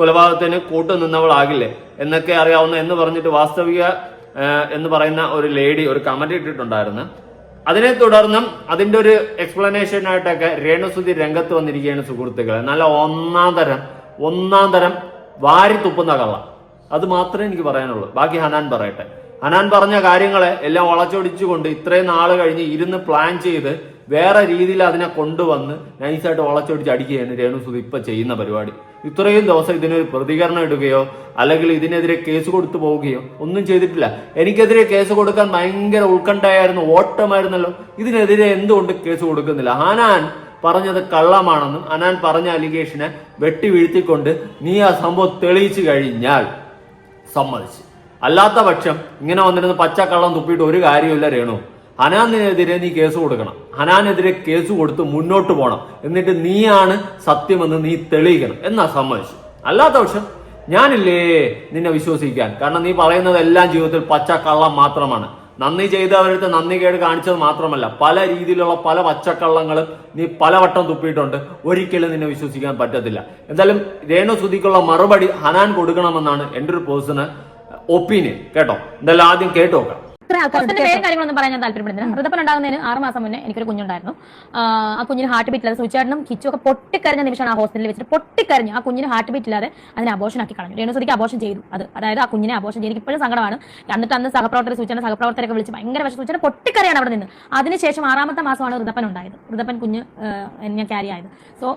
കൊലപാതകത്തിന് കൂട്ടുനിന്നവളാകില്ലേ എന്നൊക്കെ അറിയാവുന്ന എന്ന് പറഞ്ഞിട്ട് വാസ്തവിക എന്ന് പറയുന്ന ഒരു ലേഡി ഒരു കമന്റ് ഇട്ടിട്ടുണ്ടായിരുന്നു. അതിനെ തുടർന്നും അതിന്റെ ഒരു എക്സ്പ്ലനേഷൻ ആയിട്ടൊക്കെ രേണുസുതി രംഗത്ത് വന്നിരിക്കുകയാണ് സുഹൃത്തുക്കളെ. നല്ല ഒന്നാം തരം ഒന്നാം തരം വാരി തുപ്പുന്ന കള്ള. അത് മാത്രമേ എനിക്ക് പറയാനുള്ളൂ. ബാക്കി ഹനാൻ പറയട്ടെ. ഹനാൻ പറഞ്ഞ കാര്യങ്ങളെ എല്ലാം വളച്ചൊടിച്ചുകൊണ്ട് ഇത്രയും നാൾ കഴിഞ്ഞ് ഇരുന്ന് പ്ലാൻ ചെയ്ത് വേറെ രീതിയിൽ അതിനെ കൊണ്ടുവന്ന് നൈസായിട്ട് വളച്ചൊടിച്ച് അടിക്കുകയാണ് രേണുസുതി ഇപ്പൊ ചെയ്യുന്ന പരിപാടി. ഇത്രയും ദിവസം ഇതിനൊരു പ്രതികരണം ഇടുകയോ അല്ലെങ്കിൽ ഇതിനെതിരെ കേസ് കൊടുത്തു പോവുകയോ ഒന്നും ചെയ്തിട്ടില്ല. എനിക്കെതിരെ കേസ് കൊടുക്കാൻ ഭയങ്കര ഉത്കണ്ഠയായിരുന്നു ഓട്ടമായിരുന്നല്ലോ. ഇതിനെതിരെ എന്തുകൊണ്ട് കേസ് കൊടുക്കുന്നില്ല? ആനാൻ പറഞ്ഞത് കള്ളമാണെന്നും അനാൻ പറഞ്ഞ അലിഗേഷനെ വെട്ടി വീഴ്ത്തിക്കൊണ്ട് നീ ആ സംഭവം തെളിയിച്ചു കഴിഞ്ഞാൽ സമ്മതിച്ചു. അല്ലാത്ത പക്ഷം ഇങ്ങനെ വന്നിരുന്ന് കള്ളം തുപ്പിയിട്ട് ഒരു കാര്യമില്ല രേണു. ഹനാനെതിരെ നീ കേസ് കൊടുക്കണം. ഹനാനെതിരെ കേസ് കൊടുത്ത് മുന്നോട്ട് പോകണം എന്നിട്ട് നീയാണ് സത്യമെന്ന് നീ തെളിയിക്കണം എന്നാ സമ്മതിച്ചു അല്ലാത്ത പക്ഷം ഞാനില്ലേ നിന്നെ വിശ്വസിക്കാൻ. കാരണം നീ പറയുന്നത് എല്ലാം ജീവിതത്തിൽ കള്ളം മാത്രമാണ്. നന്ദി ചെയ്തവരടുത്ത് നന്ദി കേട് കാണിച്ചത് മാത്രമല്ല പല രീതിയിലുള്ള പല പച്ചക്കള്ളങ്ങളും നീ പലവട്ടം തുപ്പിയിട്ടുണ്ട്. ഒരിക്കലും നിന്നെ വിശ്വസിക്കാൻ പറ്റത്തില്ല. എന്തായാലും രേണു സുധിക്കുള്ള മറുപടി ഹനാൻ കൊടുക്കണമെന്നാണ് എന്റെ ഒരു പേഴ്സണൽ ഒപ്പീനിയൻ. കേട്ടോ? എന്തായാലും ആദ്യം കേട്ടു നോക്കാം. പേരും കാര്യങ്ങളൊന്നും പറയാൻ ഞാൻ താല്പര്യപ്പെടുന്നില്ല. ഋതപ്പൻ ഉണ്ടാകുന്നതിന് ആറ് മാസം മുന്നേ എനിക്കൊരു കുഞ്ഞുണ്ടായിരുന്നു. ആ കുഞ്ഞിന് ഹാർട്ട് ബീറ്റ് ഇല്ലാതെ സൂചാടനും കിച്ചും ഒക്കെ പൊട്ടിക്കരഞ്ഞ നിമിഷമാണ് ആ ഹോസ്പിറ്റലിൽ വെച്ചിട്ട് പൊട്ടിക്കരഞ്ഞു ആ കുഞ്ഞിന് ഹാർട്ട് ബീറ്റ് ഇല്ലാതെ അതിനെ അബോഷൻ ആക്കി കളഞ്ഞു. രേണുസുതിക്ക് അബോഷൻ ചെയ്തു. അത് അതായത് ആ കുഞ്ഞിനെ അബോഷൻ ചെയ്തു ഇപ്പോഴും സങ്കടമാണ്. എന്നിട്ട് അന്ന് സഹപ്രവർത്തകർ സൂചന സഹപ്രവർത്തകരൊക്കെ വിളിച്ച് ഭയങ്കര വിഷം സൂചന പൊട്ടിക്കരയാണ് അവിടെ നിന്ന്. അതിനുശേഷം ആറാമത്തെ മാസമാണ് ഋതപ്പൻ ഉണ്ടായത്. ഋതപ്പൻ കുഞ്ഞ് എന്നെ ഞാൻ ക്യാരി ആയത്. സോ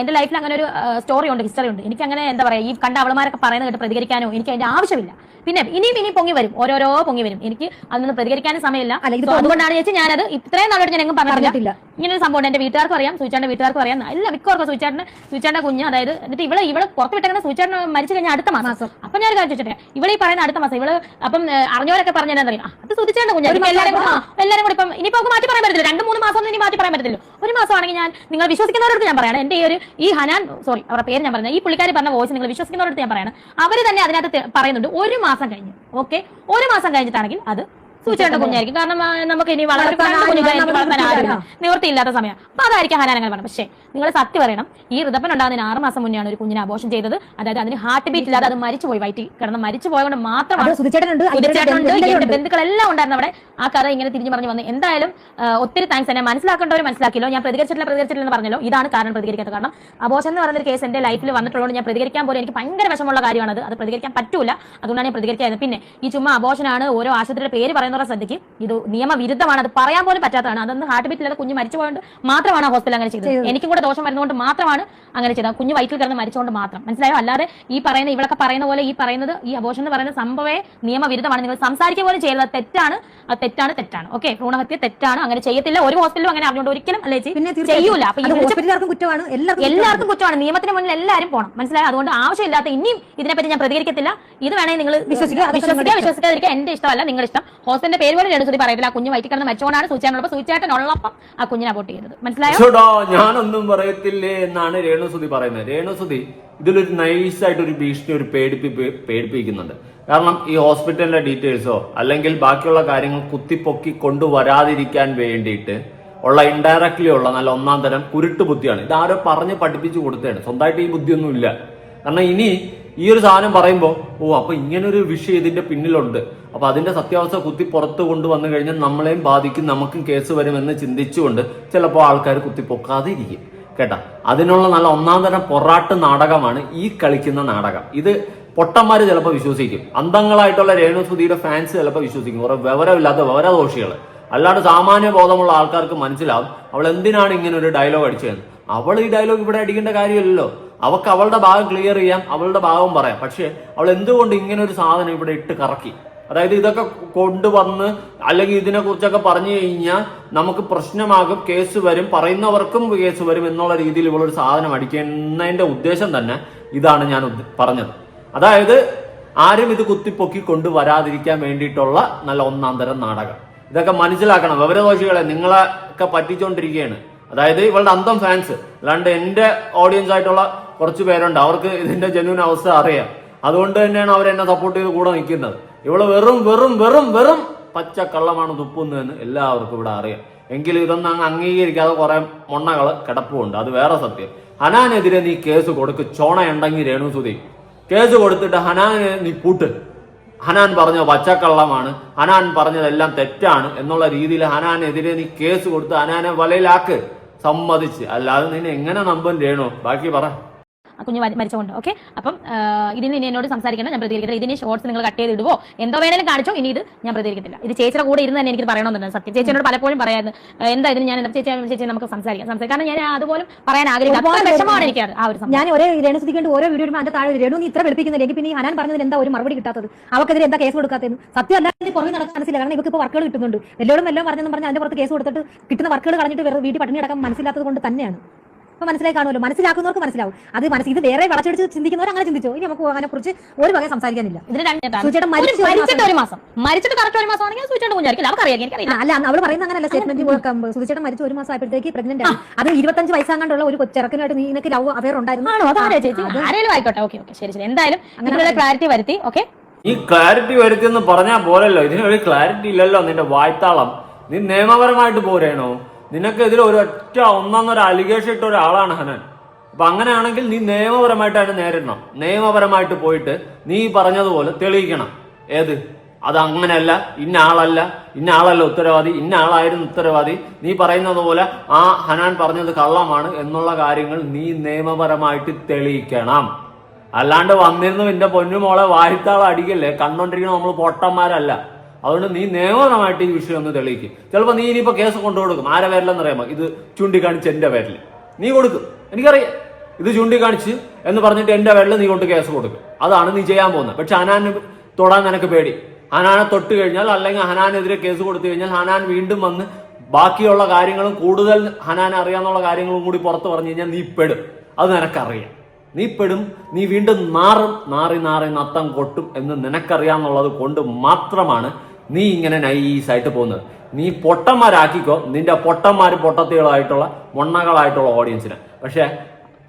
എന്റെ ലൈഫിൽ അങ്ങനെ ഒരു സ്റ്റോറി ഉണ്ട് ഹിസ്റ്ററി ഉണ്ട്. എനിക്ക് അങ്ങനെ എന്താ പറയാ ഈ കണ്ട അവളമാരൊക്കെ പറയുന്നത് കേട്ട് പ്രതികരിക്കാനോ എനിക്ക് അതിന്റെ ആവശ്യമില്ല. പിന്നെ ഇനിയും ഇനി പൊങ്ങി വരും ഓരോരോ പൊങ്ങി വരും. എനിക്ക് അതിനൊന്ന് പ്രതികരിക്കാനും സമയമില്ല. അതുകൊണ്ടാണ് ചേച്ചി ഞാനത് ഇത്രയും നാളായിട്ട് ഞാൻ എങ്ങും പറഞ്ഞിട്ടില്ല. ഇങ്ങനെ ഒരു സംഭവം എന്റെ വീട്ടുകാർക്ക് അറിയാം സൂചാന്റെ വീട്ടുകാർക്ക് അറിയാം. എല്ലാ മിക്കവർക്കും സൂചാന്റെ സൂചാന്റെ കുഞ്ഞ് അതായത് എന്നിട്ട് ഇവൾ ഇവൾ പുറത്ത് വിട്ടങ്ങനെ സൂചാരൻ മരിച്ചു കഴിഞ്ഞാൽ അടുത്ത മാസം. അപ്പൊ ഞാൻ ഒരു കാര്യം ചോദിച്ചോട്ടെ ഇവളെ ഈ പറയുന്ന അടുത്ത മാസം ഇവൾ അപ്പം അറിഞ്ഞവരൊക്കെ പറഞ്ഞു എന്താ അറിയാം അത് സൂചിച്ചേണ്ട കുഞ്ഞ്. എല്ലാവരും എല്ലാവരും കൂടി ഇപ്പം ഇനിയിപ്പോ മാറ്റി പറയാൻ പറ്റില്ല രണ്ട് മൂന്ന് മാസം ഒന്നും ഇനി മാറ്റി പറയാൻ പറ്റില്ല ഒരു മാസമാണെങ്കിൽ ഞാൻ നിങ്ങൾ വിശ്വസിക്കുന്നവരോട് ഞാൻ പറയണം എന്റെ ഈ ഒരു ഈ ഹനാൻ സോറി അവരുടെ പേര് ഞാൻ പറഞ്ഞത് ഈ പുള്ളിക്കാരി പറഞ്ഞ വോയിസ് നിങ്ങൾ വിശ്വസിക്കുന്നവരോട് ഞാൻ പറയുന്നത് അവർ തന്നെ അതിനകത്ത് പറയുന്നുണ്ട് ഒരു മാസം കഴിഞ്ഞ്. ഓക്കെ ഒരു മാസം കഴിഞ്ഞിട്ടാണെങ്കിൽ അത് സൂചിയുടെ കുഞ്ഞായിരിക്കും. കാരണം നമുക്ക് ഇനി വളരെ. നിവൃത്തിയില്ലാത്ത സമയം. അപ്പൊ അതായിരിക്കും ഹനാൻ അങ്ങനെ പറഞ്ഞത് പക്ഷേ നിങ്ങൾ സത്യം പറയണം ഈ ഋതപ്പൻ ഉണ്ടാകുന്നതിന് ആറ് മാസം മുന്നെയാണ് ഒരു കുഞ്ഞിനെ ആഘോഷം ചെയ്തത്. അതായത് അതിന് ഹാർട്ട് ബീറ്റ് ഇല്ലാതെ അത് മരിച്ചുപോയി വയറ്റിൽ കിടന്ന് മരിച്ചു പോയതുകൊണ്ട് മാത്രം മാത്രമാണ് ബന്ധുക്കളെല്ലാം ഉണ്ടായിരുന്നു അവിടെ. ആ കഥ ഇങ്ങനെ തിരിഞ്ഞു പറഞ്ഞു വന്നു. എന്തായാലും ഒത്തിരി താങ്ക്സ് എന്നെ മനസ്സിലാക്കേണ്ടവർ മനസ്സിലാക്കിയല്ലോ. ഞാൻ പ്രതികരിച്ചിട്ടില്ല പ്രതികരിച്ചിട്ടില്ല എന്ന് പറഞ്ഞല്ലോ. ഇതാണ് കാരണം പ്രതികരിക്കാത്ത കാരണം. ആഘോഷം എന്ന് പറയുന്ന ഒരു കേസ് എന്റെ ലൈഫിൽ വന്നിട്ടുള്ളത് ഞാൻ പ്രതികരിക്കാൻ പോലും എനിക്ക് ഭയങ്കര വിഷമമുള്ള കാര്യമാണ് അത് പ്രതികരിക്കാൻ പറ്റൂല. അതുകൊണ്ടാണ് ഞാൻ പ്രതികരിക്കാതെ പിന്നെ ഈ ചുമ്മാ ആഘോഷനാണ് ഓരോ ആശുപത്രിയുടെ പേര് പറയുന്നവരെ ശ്രദ്ധിക്ക്. ഇത് നിയമവിരുദ്ധമാണ്. അത് പറയാൻ പോലും പറ്റാത്തതാണ്. അതൊന്ന് ഹാർട്ട് ബീറ്റ് ഇല്ലാതെ കുഞ്ഞ് മരിച്ചു പോയത് മാത്രമാണ് ആ ഹോസ്പിറ്റൽ അങ്ങനെ ചെയ്തത്. എനിക്കും കൂടെ ദോഷം വരുന്നതുകൊണ്ട് മാത്രമാണ് അങ്ങനെ ചെയ്തത്. കുഞ്ഞ് വയറ്റിൽ കിടന്ന് മരിച്ചുകൊണ്ട് മാത്രം. മനസ്സിലായോ? അല്ലാതെ ഈ പറയുന്ന ഇവളൊക്കെ പറയുന്ന പോലെ ഈ പറയുന്നത് ഈ അബോഷൻ എന്ന് പറയുന്ന സംഭവമേ നിയമവിരുദ്ധമാണ്. നിങ്ങൾ സംസാരിക്കുക പോലും ചെയ്യുന്നത് തെറ്റാണ്. തെറ്റാണ് തെറ്റാണ്. ഓക്കെ ഭ്രൂണഹത്യ തെറ്റാണ്. അങ്ങനെ ചെയ്യത്തില്ല. ഒരു ഹോസ്പിറ്റലും അങ്ങനെ അറിഞ്ഞുകൊണ്ട് ഒരിക്കലും അല്ലേ ചെയ്യൂല. അപ്പൊ ഹോസ്പിറ്റലുകാർക്കും കുറ്റമാണ്. എല്ലാവർക്കും കുറ്റമാണ്. നിയമത്തിന് മുന്നിൽ എല്ലാവരും പോകണം മനസ്സിലായോ? അതുകൊണ്ട് ആവശ്യമില്ലാത്ത ഇനിയും ഇതിനെപ്പറ്റി ഞാൻ പ്രതികരിക്കത്തില്ല. ഇത് വേണമെങ്കിൽ നിങ്ങൾ വിശ്വസിക്കുക, വിശ്വസിക്കുക വിശ്വസിക്കാതിരിക്കുക. എന്റെ ഇഷ്ടമല്ല നിങ്ങളുടെ ഇഷ്ടം. ഹോസ്പിറ്റലിന്റെ പേര് പോലും രണ്ടു പറയത്തില്ല. ആ കുഞ്ഞ് വയറ്റിൽ മെച്ചോണാണ് മരിച്ചുകൊണ്ടാണ് സൂചിച്ചായിട്ടുള്ളപ്പോൾ ഉള്ളപ്പം ആ കുഞ്ഞിനെ അബോട്ട് ചെയ്തത്. മനസ്സിലായോ? ഞാനൊന്നും പറയത്തില്ലേ എന്നാണ് രേണുസുതി പറയുന്നത്. രേണുസുതി ഇതിലൊരു നൈസായിട്ട് ഒരു ഭീഷണി ഒരു പേടിപ്പി പേടിപ്പിക്കുന്നുണ്ട്. കാരണം ഈ ഹോസ്പിറ്റലിന്റെ ഡീറ്റെയിൽസോ അല്ലെങ്കിൽ ബാക്കിയുള്ള കാര്യങ്ങൾ കുത്തിപ്പൊക്കി കൊണ്ടുവരാതിരിക്കാൻ വേണ്ടിയിട്ട് ഉള്ള ഇൻഡയറക്ട്ലി ഉള്ള നല്ല ഒന്നാം തരം കുരുട്ട് ബുദ്ധിയാണ്. ഇത് ആരോ പറഞ്ഞ് പഠിപ്പിച്ചു കൊടുത്തതാണ് സ്വന്തമായിട്ട് ഈ ബുദ്ധിയൊന്നും ഇല്ല കാരണം ഇനി ഈ ഒരു സാധനം പറയുമ്പോൾ ഓ അപ്പൊ ഇങ്ങനൊരു വിഷയം ഇതിന്റെ പിന്നിലുണ്ട്. അപ്പൊ അതിന്റെ സത്യാവസ്ഥ കുത്തി പുറത്ത് കൊണ്ടുവന്നു കഴിഞ്ഞാൽ നമ്മളെയും ബാധിക്കും നമുക്കും കേസ് വരുമെന്ന് ചിന്തിച്ചുകൊണ്ട് ചിലപ്പോൾ ആൾക്കാർ കുത്തിപ്പൊക്കാതിരിക്കും. കേട്ടാ? അതിനുള്ള നല്ല ഒന്നാം തരം പൊറാട്ട് നാടകമാണ് ഈ കളിക്കുന്ന നാടകം. ഇത് പൊട്ടന്മാര് ചിലപ്പോൾ വിശ്വസിക്കും. അന്തങ്ങളായിട്ടുള്ള രേണുസുതിയുടെ ഫാൻസ് ചിലപ്പോൾ വിശ്വസിക്കും. കുറെ വിവരമില്ലാത്ത വിവരദോഷികൾ അല്ലാണ്ട് സാമാന്യ ബോധമുള്ള ആൾക്കാർക്ക് മനസ്സിലാവും അവൾ എന്തിനാണ് ഇങ്ങനെ ഒരു ഡയലോഗ് അടിച്ചതെന്ന്. അവൾ ഈ ഡയലോഗ് ഇവിടെ അടിക്കേണ്ട കാര്യമില്ലല്ലോ. അവൾക്ക് അവളുടെ ഭാഗം ക്ലിയർ ചെയ്യാം അവളുടെ ഭാഗം പറയാം. പക്ഷേ അവൾ എന്തുകൊണ്ട് ഇങ്ങനെ ഒരു സാധനം ഇവിടെ ഇട്ട് കറക്കി? അതായത് ഇതൊക്കെ കൊണ്ടുവന്ന് അല്ലെങ്കിൽ ഇതിനെ കുറിച്ചൊക്കെ പറഞ്ഞു കഴിഞ്ഞാൽ നമുക്ക് പ്രശ്നമാകും കേസ് വരും പറയുന്നവർക്കും കേസ് വരും എന്നുള്ള രീതിയിൽ ഇവളൊരു സാധനം അടിക്കുന്നതിന്റെ ഉദ്ദേശം തന്നെ ഇതാണ് ഞാൻ പറഞ്ഞത്. അതായത് ആരും ഇത് കുത്തിപ്പൊക്കി കൊണ്ടുവരാതിരിക്കാൻ വേണ്ടിയിട്ടുള്ള നല്ല ഒന്നാം തരം നാടകം. ഇതൊക്കെ മനസ്സിലാക്കണം. വിവരദോഷികളെ നിങ്ങളെ ഒക്കെ പറ്റിച്ചുകൊണ്ടിരിക്കുകയാണ് അതായത് ഇവളുടെ അന്തം ഫാൻസ് അല്ലാണ്ട് എന്റെ ഓഡിയൻസ് ആയിട്ടുള്ള കുറച്ച് പേരുണ്ട്. അവർക്ക് ഇതിന്റെ ജനുവിൻ അവസ്ഥ അറിയാം. അതുകൊണ്ട് തന്നെയാണ് അവർ എന്നെ സപ്പോർട്ട് ചെയ്ത് കൂടെ നിൽക്കുന്നത്. ഇവൾ വെറും വെറും വെറും വെറും പച്ച കള്ളമാണ് തുപ്പുന്നതെന്ന് എല്ലാവർക്കും ഇവിടെ അറിയാം. എങ്കിലും ഇതൊന്നും അങ്ങ് അംഗീകരിക്കാതെ കുറെ മൊണ്ണകൾ കിടപ്പുണ്ട്. അത് വേറെ സത്യം. ഹനാനെതിരെ നീ കേസ് കൊടുക്ക്. ചോണയുണ്ടെങ്കിൽ രേണുസുതി. കേസ് കൊടുത്തിട്ട് ഹനാനെ നീ പൂട്ട്. ഹനാൻ പറഞ്ഞ പച്ചക്കള്ളമാണ്. ഹനാൻ പറഞ്ഞതെല്ലാം തെറ്റാണ് എന്നുള്ള രീതിയിൽ ഹനാനെതിരെ നീ കേസ് കൊടുത്ത് ഹനാനെ വലയിലാക്ക്. സമ്മതിച്ച്. അല്ലാതെ നിന്നെ എങ്ങനെ നമ്പൻ ചെയ്യണോ? ബാക്കി പറ. ആ കുഞ്ഞ് മരി- മരിച്ചുകൊണ്ട് ഓക്കെ അപ്പം ഇതിന് ഇനി എന്നോട് സംസാരിക്കണം ഞാൻ പ്രതികരിക്കത്തില്ല. ഇതിന് ഷോർട്സ് നിങ്ങൾ കട്ട് ചെയ്ത് ഇടുവോ എന്തോ വേണേലും കാണിച്ചോ? ഇനി ഇത് ഞാൻ പ്രതികരിക്കത്തില്ല. ഇത് ചേച്ചിയുടെ കൂടെ ഇരുന്ന് തന്നെ എനിക്ക് പറയണമെന്നുണ്ട്. സത്യം. ചേച്ചിയോട് പലപ്പോഴും പറയായിരുന്നു എന്താ ഇതിന് ഞാൻ ചേച്ചി ചേച്ചി നമുക്ക് സംസാരിക്കാം സംസാരിക്കാം. കാരണം ഞാൻ അതുപോലും പറയാൻ ആഗ്രഹിക്കുന്നു വിഷമമാണ് എനിക്ക് ആ ഒരു ഞാൻ ഒരേ രേണു ശ്രദ്ധിക്കേണ്ട ഓരോ വീഡിയോ അതിന്റെ താഴെ രേണു നീ ഇത്ര എനിക്ക് പിന്നെ ഹനാൻ പറഞ്ഞതിന് എന്താ ഒരു മറുപടി കിട്ടാത്തത്? അവർക്കെതിരെ എന്താ കേസ് കൊടുക്കാത്തതെന്ന് സത്യം എല്ലാവരും പുറമെ നടക്കാൻ മനസ്സില്ല കാരണം ഇവർക്ക് ഇപ്പോൾ വർക്കുകൾ കിട്ടുന്നുണ്ട്. എല്ലാവരും എല്ലാം പറഞ്ഞെന്ന് പറഞ്ഞാൽ അതിന്റെ പുറത്ത് കേസ് കൊടുത്തിട്ട് കിട്ടുന്ന വർക്കുകൾ കളഞ്ഞിട്ട് വേറെ വീട്ടിൽ പട്ടിണി അടക്കം മനസ്സിലാത്തത് കൊണ്ട് തന്നെയാണ്. അപ്പൊ മനസ്സിലായി കാണുമല്ലോ മനസ്സിലാക്കുന്നവർക്ക് മനസ്സിലാവും. അത് മനസ്സിൽ ഇത് വേറെ വളച്ചടിച്ച് ചിന്തിക്കുന്നവർ അങ്ങനെ ചിന്തിച്ചോ? ഇനി നമുക്ക് അതിനെ കുറിച്ച് ഒരു വക സംസാരിക്കാനില്ല. ഇതിന് രണ്ട് സുചേട്ടൻ മരിച്ച ഒരു മരിച്ചിട്ട് ഒരു മാസം. മരിച്ചിട്ട് കറക്റ്റ് ഒരു മാസം ആണെങ്കിൽ കുഞ്ഞായിരിക്കില്ല അല്ല അവൾ പറയുന്ന അങ്ങനെയല്ല സ്റ്റേറ്റ്മെന്റ് സുധിച്ചേട്ടൻ മരിച്ചു ഒരു മാസം ആയപ്പോഴത്തേക്ക് പ്രഗ്നന്റ് ആണ്. അത് ഇരുപത്തഞ്ച് വയസ്സാകാണ്ടുള്ള ഒരു ചെറുക്കനായിട്ട് നീ നിനക്ക് ലവ് അവയർ ഉണ്ടായിരുന്നു? ആണോ? അതാരാ ചേച്ചി? ആരെങ്കിലും ആയിക്കോട്ടെ. ഓക്കെ ഓക്കെ ശരി ശരി. എന്തായാലും അങ്ങനെ ക്ലാരിറ്റി വരുത്തി ഓക്കെ? ഈ ക്ലാരിറ്റി വരുത്തിയെന്ന് പറഞ്ഞാൽ പോരല്ലോ. ഇതിനൊരു ക്ലാരിറ്റി ഇല്ലല്ലോ നിന്റെ വായ്ത്താളം. നീ നിയമപരമായിട്ട് പോരേണോ? നിനക്കെതിരെ ഒരൊറ്റ ഒരു അലിഗേഷൻ ഇട്ട ഒരാളാണ് ഹനൻ. അപ്പൊ അങ്ങനെയാണെങ്കിൽ നീ നിയമപരമായിട്ട് അതിനെ നേരിടണം. നിയമപരമായിട്ട് പോയിട്ട് നീ പറഞ്ഞതുപോലെ തെളിയിക്കണം. ഏത്? അത് അങ്ങനെയല്ല ഇന്ന ആളല്ല ഇന്ന ആളല്ല ഉത്തരവാദി ഇന്ന ആളായിരുന്നു ഉത്തരവാദി. നീ പറയുന്നത് പോലെ ആ ഹനാൻ പറഞ്ഞത് കള്ളമാണ് എന്നുള്ള കാര്യങ്ങൾ നീ നിയമപരമായിട്ട് തെളിയിക്കണം. അല്ലാണ്ട് വന്നിരുന്നു എന്റെ പൊന്നുമോളെ വാഴ്ത്താൾ അടിക്കല്ലേ? കണ്ടോണ്ടിരിക്കുന്ന നമ്മൾ പൊട്ടന്മാരല്ല. അതുകൊണ്ട് നീ നിയമപരമായിട്ട് ഈ വിഷയം ഒന്ന് തെളിയിക്കും. ചിലപ്പോൾ നീ ഇനിയിപ്പോൾ കേസ് കൊണ്ടു കൊടുക്കും ആരെ പേരിലെന്ന് അറിയാമോ? ഇത് ചൂണ്ടിക്കാണിച്ച് എന്റെ പേരിൽ നീ കൊടുക്കും. എനിക്കറിയാം. ഇത് ചൂണ്ടിക്കാണിച്ച് എന്ന് പറഞ്ഞിട്ട് എന്റെ പേരിൽ നീ കൊണ്ട് കേസ് കൊടുക്കും. അതാണ് നീ ചെയ്യാൻ പോകുന്നത്. പക്ഷെ ഹനാന് തൊടാൻ നിനക്ക് പേടി. ഹനാനെ തൊട്ട് കഴിഞ്ഞാൽ അല്ലെങ്കിൽ ഹനാനെതിരെ കേസ് കൊടുത്തു കഴിഞ്ഞാൽ ഹനാൻ വീണ്ടും വന്ന് ബാക്കിയുള്ള കാര്യങ്ങളും കൂടുതൽ ഹനാൻ അറിയാന്നുള്ള കാര്യങ്ങളും കൂടി പുറത്ത് പറഞ്ഞു കഴിഞ്ഞാൽ നീ പെടും. അത് നിനക്കറിയാം. നീ പെടും. നീ വീണ്ടും മാറും നാറി നാറി നത്തം കൊട്ടും എന്ന് നിനക്കറിയാമെന്നുള്ളത് കൊണ്ട് മാത്രമാണ് നീ ഇങ്ങനെ നൈസായിട്ട് പോകുന്നത് നീ പൊട്ടന്മാരാക്കിക്കോ. നിന്റെ പൊട്ടന്മാർ പൊട്ടത്തികളായിട്ടുള്ള മൊണ്ണകളായിട്ടുള്ള ഓഡിയൻസിനെ പക്ഷേ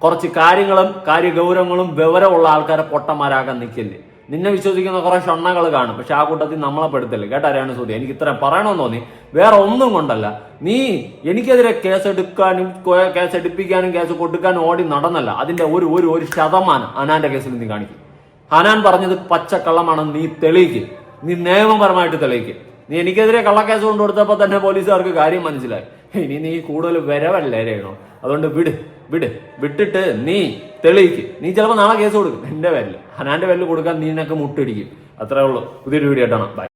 കുറച്ച് കാര്യങ്ങളും കാര്യഗൗരവങ്ങളും വിവരമുള്ള ആൾക്കാരെ പൊട്ടന്മാരാക്കാൻ നിൽക്കില്ലേ നിന്നെ വിശ്വസിക്കുന്ന കുറെ ഷണ്ണകൾ കാണും. പക്ഷെ ആ കൂട്ടത്തിൽ നമ്മളെ പെടുത്തല്ലേ. കേട്ടാ സൂര്യ? എനിക്ക് ഇത്ര പറയണമെന്ന് തോന്നി. വേറെ ഒന്നും കൊണ്ടല്ല. നീ എനിക്കെതിരെ കേസ് എടുക്കാനും കേസ് എടുപ്പിക്കാനും കേസ് കൊടുക്കാനും ഓടി നടന്നല്ല. അതിന്റെ ഒരു ഒരു ഒരു ശതമാനം അനാന്റെ കേസിൽ നീ കാണിക്കും. ഹനാൻ പറഞ്ഞത് പച്ചക്കള്ളമാണെന്ന് നീ തെളിയിക്ക്. നീ നിയമപരമായിട്ട് തെളിയിക്കുക നീ എനിക്കെതിരെ കള്ളക്കേസ് കൊണ്ടു തന്നെ പോലീസുകാർക്ക് കാര്യം മനസ്സിലായി. ഇനി നീ കൂടുതൽ വരവല്ലേ രേണോ? അതുകൊണ്ട് വിട് വിട്. വിട്ടിട്ട് നീ തെളിയിക്ക്. നീ ചിലപ്പോൾ നാളെ കേസ് കൊടുക്കും. എന്റെ പേരിൽ ഹനാന്റെ പേരിൽ കൊടുക്കാൻ നീ നിനക്ക് മുട്ടിടിക്കും. അത്രേ ഉള്ളൂ. പുതിയൊരു വീഡിയോ ആയിട്ടാണ് ബൈ